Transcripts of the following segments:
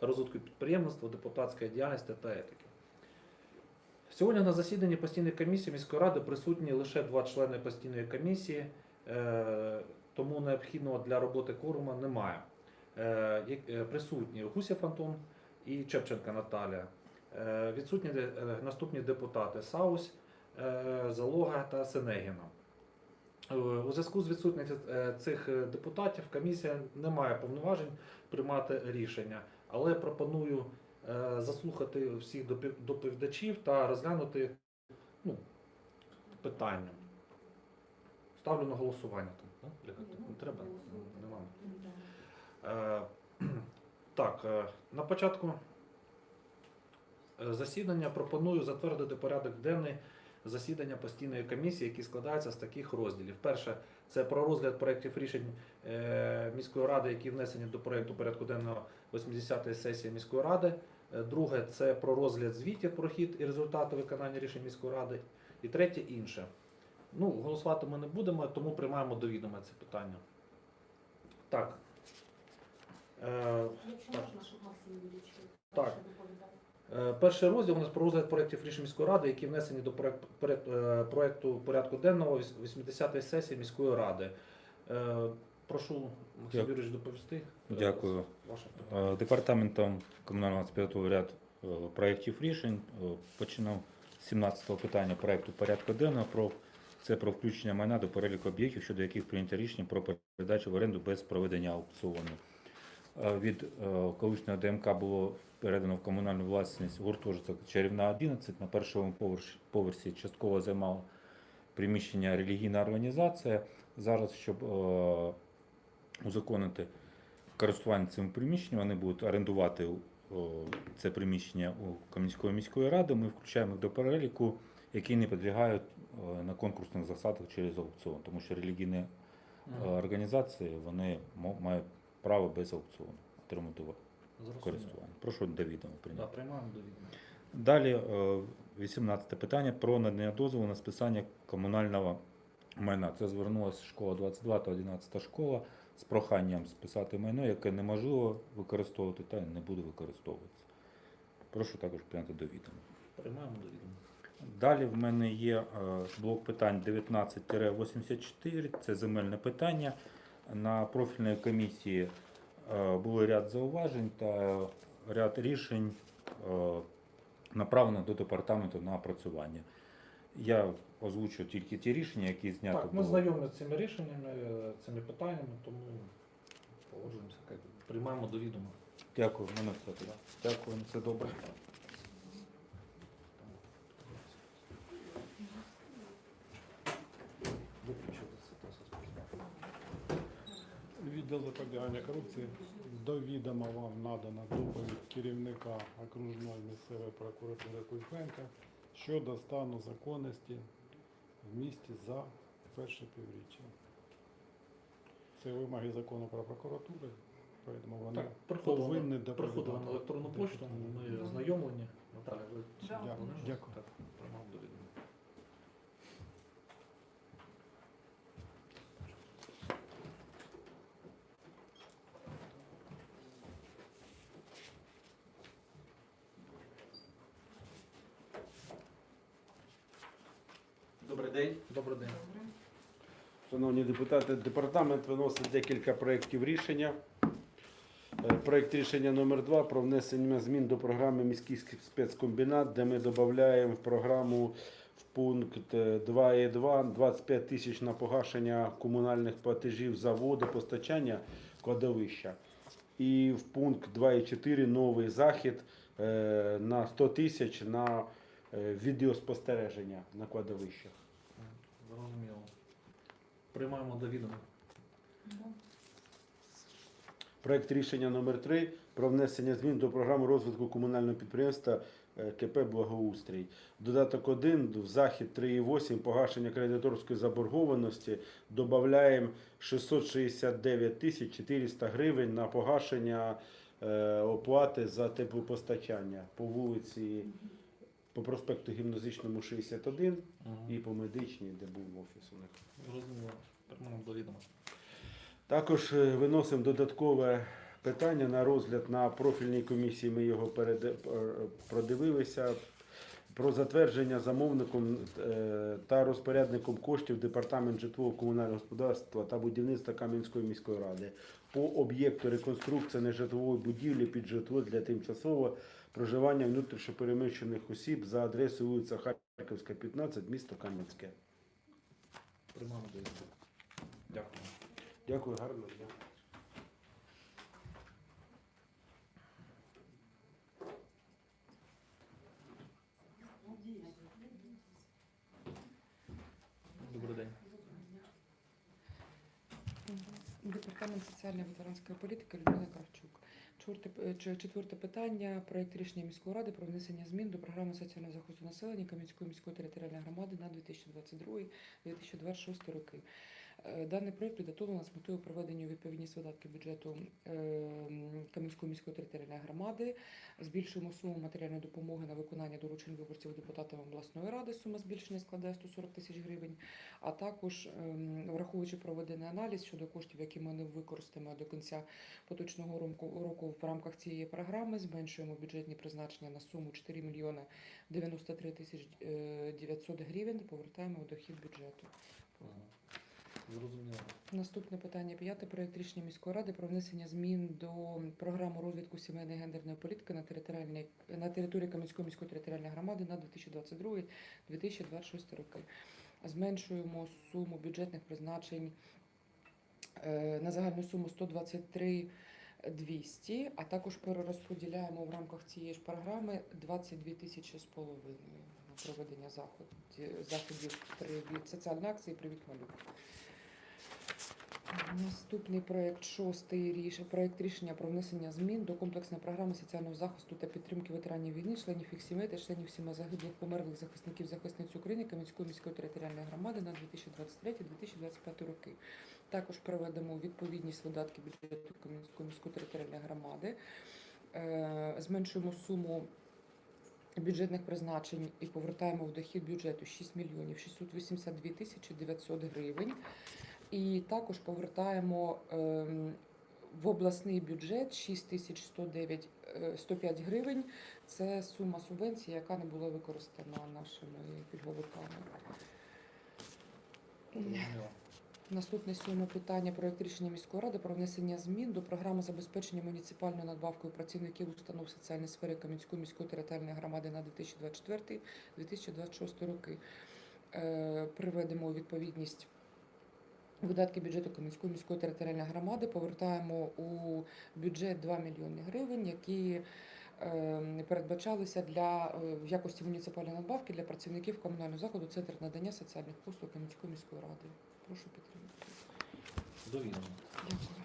розвитку підприємництва, депутатської діяльності та етики. Сьогодні на засіданні постійної комісії міської ради присутні лише два члени постійної комісії, е, тому необхідного для роботи кворума немає. Е, е, Присутні Гусєв Антон і Чепченка Наталія. Відсутні наступні депутати Саус, Залога та Сенегіна. У зв'язку з відсутністю цих депутатів комісія не має повноважень приймати рішення, але пропоную е, заслухати всіх доповідачів та розглянути ну, питання. Ставлю на голосування. Там, да? Не треба? Нема. Е, Так, е, на початку засідання пропоную затвердити порядок денний засідання постійної комісії, який складається з таких розділів. Перше це про розгляд проєктів рішень е, міської ради, які внесені до проєкту порядку денного 80-ї сесії міської ради. Е, Друге це про розгляд звітів про хід і результати виконання рішень міської ради. І третє інше. Ну, голосувати ми не будемо, тому приймаємо до відома це питання. Так. Е, Якщо можна, щоб Максим Юрійович Так. доповідав. Е, Перший розділ у нас про розгляд проєктів рішень міської ради, які внесені до перед- е, порядку денного 80-ї сесії міської ради. Е, Прошу Максим. Юрійович доповісти. Дякую. Департаментом комунального підготовив ряд проєктів рішень. Починав з 17-го питання проєкту порядку денного про це про включення майна до переліку об'єктів, щодо яких прийнято рішення про передачу в оренду без проведення аукціону. Е, Від е, колишнього ДМК було передано в комунальну власність гуртожиток Чарівна 11 на першому поверсі, частково займала приміщення релігійна організація. Зараз, щоб е, узаконити користування цим приміщенням, вони будуть орендувати це приміщення у Кам'янської міської ради. Ми включаємо їх до переліку, які не підлягають на конкурсних засадах через аукціон, тому що релігійні організації вони мають право без аукціону отримати користування. Прошу до відома Да, приймаємо до відома. Далі е, 18 питання про надання дозволу на списання комунального майна. Це звернулася школа 22 та 11 школа з проханням списати майно, яке неможливо використовувати та не буде використовуватися. Прошу також прийняти до відома. Приймаємо до відома. Далі в мене є е, блок питань 19-84, це земельне питання. На профільної комісії е, були ряд зауважень та ряд рішень е, направлено до департаменту на опрацювання. Я озвучу тільки ті рішення, які знято Так, ми було. знайомі з цими рішеннями, цими питаннями, тому погоджуємося. Приймаємо до відома. Дякую, мене все. Дякую, все добре. Виключили це, то все спочатку. Відділ запобігання корупції до відома вам надана доповідь керівника окружної місцевої прокуратури Кузьменка щодо стану законності в місті за перше півріччя. Це вимоги закону про прокуратуру, тому вони Так, приходили, повинні приходили на електронну пошту, ми знайомлені. Наталя, ви Да. Дякую. Дякую. Так, приймаємо до відома. Добрий день. Добрий день. Шановні депутати, департамент виносить декілька проєктів рішення. Е, Проєкт рішення номер 2 про внесення змін до програми Міський спецкомбінат, де ми додаємо в програму в пункт е, 2.2 25 тисяч на погашення комунальних платежів за води, постачання кладовища. І в пункт 2.4 новий захід е, на 100 тисяч на е, відеоспостереження на кладовищах. Зрозуміло. Приймаємо до відома. Проект рішення номер 3 про внесення змін до програми розвитку комунального підприємства е, КП Благоустрій. Додаток 1 в захід 3,8 погашення кредиторської заборгованості додаємо 669 тисяч 400 гривень на погашення е, оплати за теплопостачання по вулиці по проспекту Гімназичному 61 Мгм. і по медичній, де був офіс у них. Відома. Також е, виносимо додаткове питання на розгляд на профільній комісії. Ми його переде- е, продивилися. Про затвердження замовником е, та розпорядником коштів департамент житлово-комунального господарства та будівництва Кам'янської міської ради по об'єкту реконструкції нежитлової будівлі під житло для тимчасового проживання внутрішньопереміщених осіб за адресою вулиця Харківська, 15, місто Кам'янське. Приймаємо до відома. Дякую. Дякую, гарно. Добрий день. Департамент соціальної ветеранської політики Людмила Кравчук. Е, Четверте питання. Проект рішення міської ради про внесення змін до програми соціального захисту населення Кам'янської міської територіальної громади на 2022-2026 роки. Е, Даний проект підготовлено з метою проведення у відповідність видатків бюджету е, Кам'янської міської територіальної громади. Збільшуємо суму матеріальної допомоги на виконання доручень виборців депутатам обласної ради. Сума збільшення складає 140 тисяч гривень. А також ем, враховуючи проведений аналіз щодо коштів, які ми не використаємо до кінця поточного року, в рамках цієї програми, зменшуємо бюджетні призначення на суму 4 мільйони 93 тисяч е, 900 гривень. Повертаємо в дохід бюджету. Зрозуміло. Наступне питання п'яте. Проект рішення міської ради про внесення змін до програми розвитку сімейної гендерної політики на територіальній на території Кам'янської міської територіальної громади на 2022-2026 роки. Зменшуємо суму бюджетних призначень е, на загальну суму 123 200, а також перерозподіляємо в рамках цієї ж програми 22 тисячі з половиною на проведення заходів, заходів привіт соціальної акції Привіт малюк. Наступний проект шостий ріш... проект рішення про внесення змін до комплексної програми соціального захисту та підтримки ветеранів війни, членів їх сімей та членів сімей загиблих померлих захисників захисниць України Кам'янської міської територіальної громади на 2023-2025 роки. Також проведемо відповідність видатки бюджету Кам'янської міської територіальної громади. Е, Зменшуємо суму бюджетних призначень і повертаємо в дохід бюджету 6 мільйонів 682 тисячі 900 гривень. І також повертаємо ем, в обласний бюджет 6109 е, 105 гривень. Це сума субвенції, яка не була використана нашими пільговиками. Наступне сьоме питання проект рішення міської ради про внесення змін до програми забезпечення муніципальною надбавкою працівників установ соціальної сфери Кам'янської міської територіальної громади на 2024-2026 роки. Е, Приведемо у відповідність видатки бюджету Кам'янської міської територіальної громади, повертаємо у бюджет 2 мільйони гривень, які е, передбачалися для е, в якості муніципальної надбавки для працівників комунального закладу Центр надання соціальних послуг Кам'янської міської ради. Прошу підтримати. До. Дякую.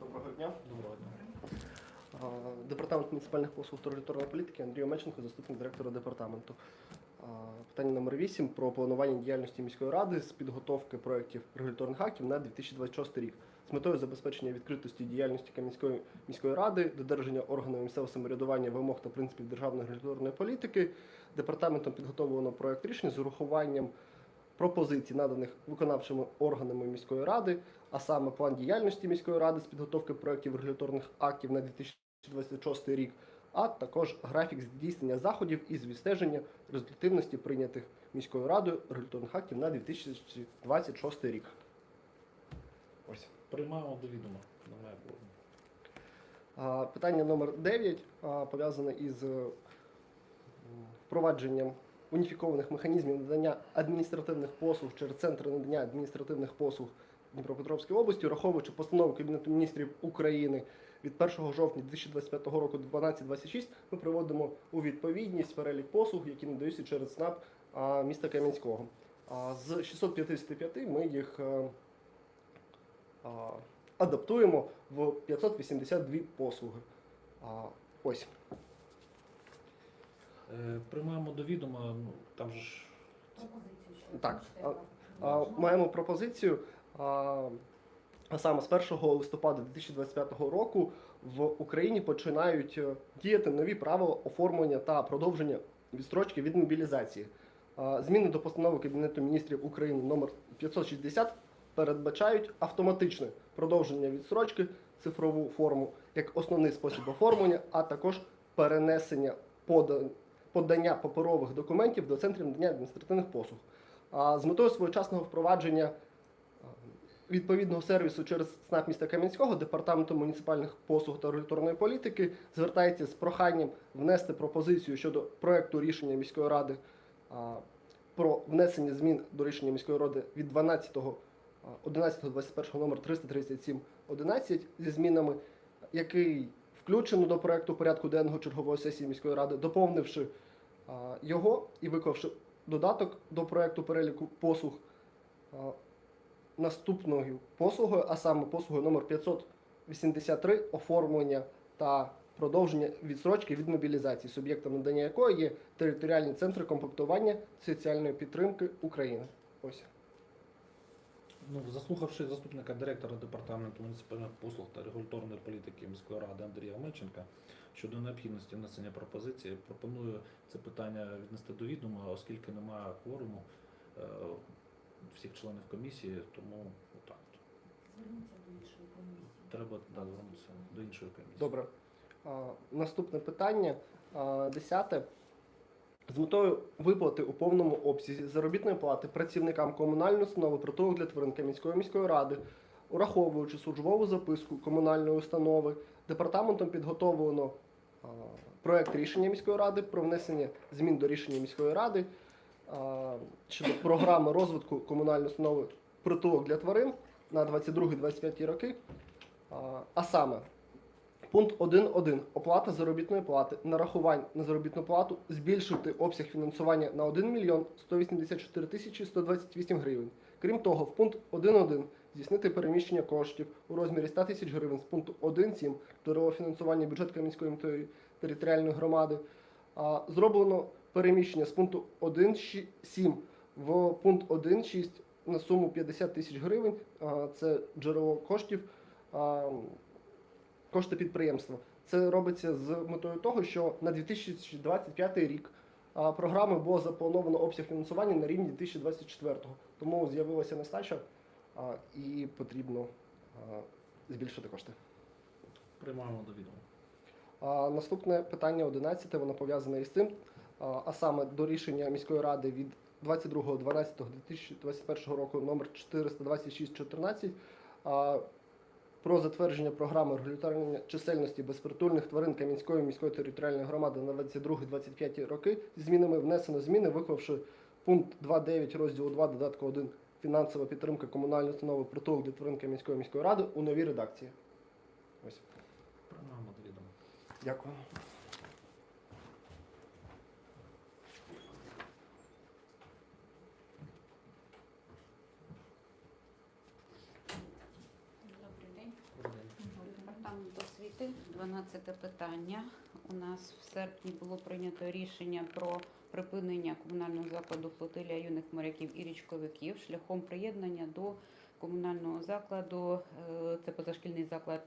Доброго дня. Доброго дня. А, Муніципальних послуг регуляторної політики Андрій Омельченко, заступник директора департаменту. Питання номер 8 про планування діяльності міської ради з підготовки проєктів регуляторних актів на 2026 рік з метою забезпечення відкритості діяльності Кам'янської міської ради, додержання органами місцевого самоврядування вимог та принципів державної регуляторної політики. Департаментом підготовлено проєкт рішення з урахуванням пропозицій, наданих виконавчими органами міської ради, а саме план діяльності міської ради з підготовки проєктів регуляторних актів на 2026 рік, а також графік здійснення заходів із відстеження результативності прийнятих міською радою регуляторних актів на 2026 рік. Ось. Приймаємо до відома. Немає проблем. Питання номер 9 пов'язане із е, впровадженням уніфікованих механізмів надання адміністративних послуг через центри надання адміністративних послуг Дніпропетровської області, враховуючи постанову Кабінету міністрів України від 1 жовтня 2025 року 1226, ми приводимо у відповідність перелік послуг, які надаються через СНАП міста Кам'янського. А, З 655 ми їх е, а, адаптуємо в 582 послуги. А, ось. Е, Приймаємо до відома, ну, там же ж Так. А, а, маємо пропозицію. А, саме з 1 листопада 2025 року в Україні починають е, діяти нові правила оформлення та продовження відстрочки від мобілізації. Зміни до постанови Кабінету міністрів України номер 560 передбачають автоматичне продовження відстрочки цифрову форму як основний спосіб оформлення, а також перенесення пода- подання паперових документів до центрів надання адміністративних послуг. З метою своєчасного впровадження відповідного сервісу через ЦНАП міста Кам'янського департаменту муніципальних послуг та регуляторної політики звертається з проханням внести пропозицію щодо проекту рішення міської ради про внесення змін до рішення міської ради від 12 11.21 номер 337 11 зі змінами, який включено до проекту порядку денного чергової сесії міської ради, доповнивши його і виклавши додаток до проекту переліку послуг наступною послугою, а саме послугою номер 583 оформлення та продовження відсрочки від мобілізації, суб'єктом надання якої є територіальні центри комплектування соціальної підтримки України. Ось. Ну, заслухавши заступника директора департаменту муніципальних послуг та регуляторної політики міської ради Андрія Омельченка щодо необхідності внесення пропозиції, пропоную це питання віднести до відома, оскільки немає кворуму е, всіх членів комісії, тому отак. Треба да, звернутися до іншої комісії. Добре. А, наступне питання, а, десяте. З метою виплати у повному обсязі заробітної плати працівникам комунальної установи притулок для тварин Кам'янської міської ради, ураховуючи службову записку комунальної установи, департаментом підготовлено а, проект рішення міської ради про внесення змін до рішення міської ради а, щодо програми розвитку комунальної установи притулок для тварин на 22-25 роки. А, саме Пункт 1.1. Оплата заробітної плати. Нарахувань на заробітну плату збільшити обсяг фінансування на 1 мільйон 184 тисячі 128 гривень. Крім того, в пункт 1.1 здійснити переміщення коштів у розмірі 100 тисяч гривень з пункту 1.7 джерело фінансування бюджет Кам'янської територіальної громади. Зроблено переміщення з пункту 1.7 в пункт 1.6 на суму 50 тисяч гривень. Це джерело коштів. кошти підприємства. Це робиться з метою того, що на 2025 рік програми було заплановано обсяг фінансування на рівні 2024. Тому з'явилася нестача і потрібно збільшити кошти. Приймаємо до відома. Наступне питання 11, воно пов'язане із цим, а саме до рішення міської ради від 22.12.2021 року номер 42614 а, про затвердження програми регулювання чисельності безпритульних тварин Кам'янської міської територіальної громади на 22-25 роки зі змінами внесено зміни, виклавши пункт 2.9 розділу 2 додатку 1 фінансова підтримка комунальної установи притулок для тварин Кам'янської міської ради у новій редакції. Ось. Приймаємо до відома. Дякую. Добрий день. Добрий день. Департамент освіти, 12 питання. У нас в серпні було прийнято рішення про припинення комунального закладу флотилія юних моряків і річковиків шляхом приєднання до комунального закладу, е, це позашкільний заклад,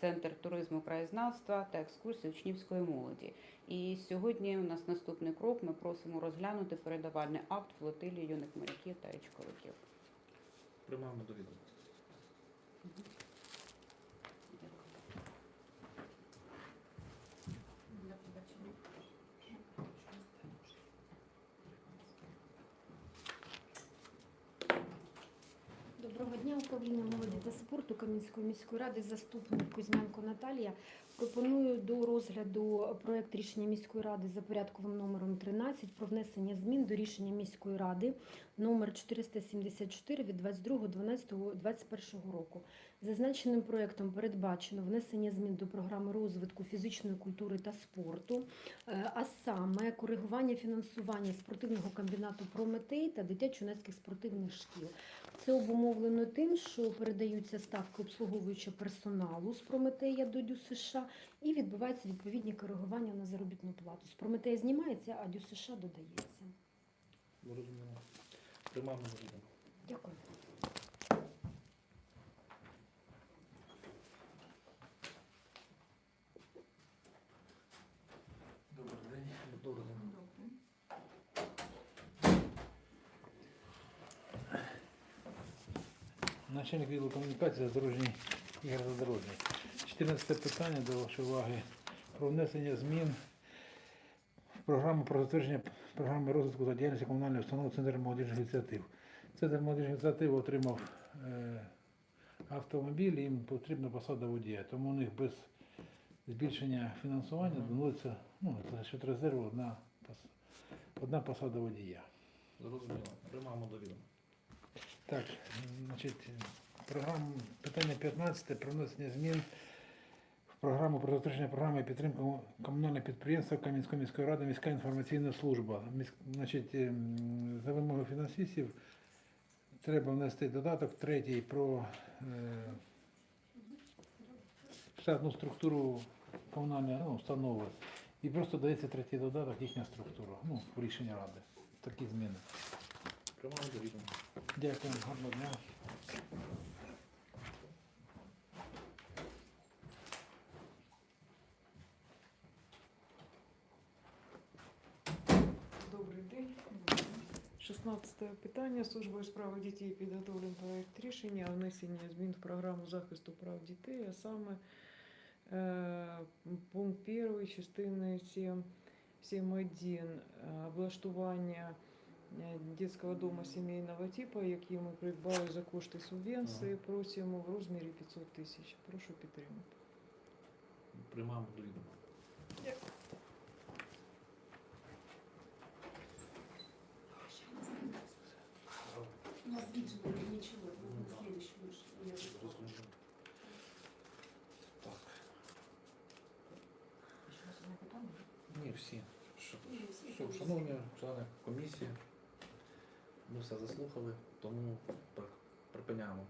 Центр туризму краєзнавства та екскурсії учнівської молоді. І сьогодні у нас наступний крок. Ми просимо розглянути передавальний акт флотилії юних моряків та річковиків. Приймаємо до відома. Дня, управління молоді та спорту Кам'янської міської ради, заступник Кузьменко Наталія. Пропоную до розгляду проект рішення міської ради за порядковим номером 13 про внесення змін до рішення міської ради номер 474 від 22.12.21 року. Зазначеним проектом передбачено внесення змін до програми розвитку фізичної культури та спорту, е, а саме коригування фінансування спортивного комбінату Прометей та дитячо-юнацьких спортивних шкіл. Це обумовлено тим, що передаються ставки обслуговуючого персоналу з Прометея до ДЮ і відбуваються відповідні коригування на заробітну плату. З Прометея знімається, а Дю США додається. Розуміло. Приймаємо розуміло. Дякую. Добрий день. Добрий день. Начальник відділу комунікації задорожній Ігор Задорожній. 14 питання до вашої уваги про внесення змін в програму про затвердження програми розвитку та діяльності комунальної установи Центр молодіжних ініціатив. Центр молодіжних ініціатив отримав е, автомобіль, і їм потрібна посада водія. Тому у них без збільшення фінансування доноситься ну, за счет резерву одна, одна посада водія. Зрозуміло. Приймаємо до відома. Так, значить, програм, питання 15 про внесення змін програму про затвердження програми підтримки комунального підприємства Кам'янської міської ради міська інформаційна служба. Значить, ем, за вимогою фінансистів треба внести додаток третій про е, штатну структуру комунальної ну, установи. І просто дається третій додаток, їхня структура. Ну, в рішенні ради. Такі зміни. Дякую, гарного дня. Добрий день. 16 питання. Службою у справах дітей підготовлений проект рішення о внесенні змін в програму захисту прав дітей, а саме е, пункт 1 частини 7, 7.1 е, облаштування е, дитячого дому сімейного типу, який ми придбали за кошти субвенції, просимо в розмірі 500 тисяч. Прошу підтримати. Приймаємо до відома. У нас ничего, ничего, на Зрозуміло. Так. Ні, всі. Що- Все, шановні члени комісії, ми все заслухали, тому припиняємо.